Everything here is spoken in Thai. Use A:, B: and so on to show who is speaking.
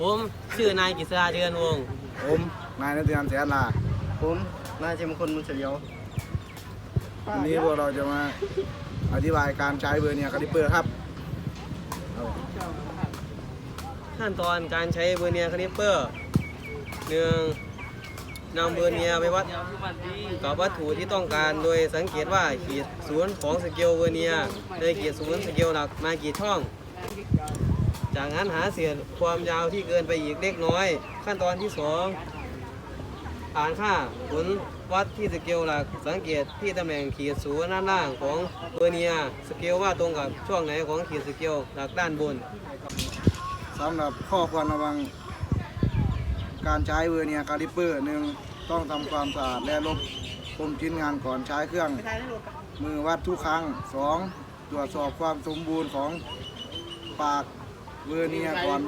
A: ผมชื่อนายกฤษดาเดือนวงศ์
B: ผมนายนัทยานแสนลา
C: ผมนายเจมงคลมุนเฉลียว
B: วันนี้พวกเราจะมาอธิบายการใช้เบอร์เนียคาลิเปอร์ครับเอา
A: ขั้นตอนการใช้เบอร์เนียคาลิปเปอร์หนึ่งนำเบอร์เนียไปวัดกับวัตถุที่ต้องการโดยสังเกตว่าขีดศูนย์ของสเกลเบอร์เนียในขีดศูนย์สเกลหลักมากี่ช่อง จากนั้นหาเศษความยาวที่เกินไปอีกเล็กน้อย ขั้นตอนที่สองอ่านค่าผลวัดที่สเกลหลักสังเกตที่ตำแหน่งขีดศูนย์ด้านล่างของเบอร์เนียสเกลว่าตรงกับช่วงไหนของขีดสเกลหลักด้านบน
B: สำหรับข้อควรระวัง การใช้เบอร์เนียคาลิเปอร์หนึ่งต้องทำความสะอาดและลบคมชิ้นงานก่อนใช้เครื่อง มือวัดทุกครั้งสองตรวจสอบความสมบูรณ์ของปาก เวอร์เนียก่อน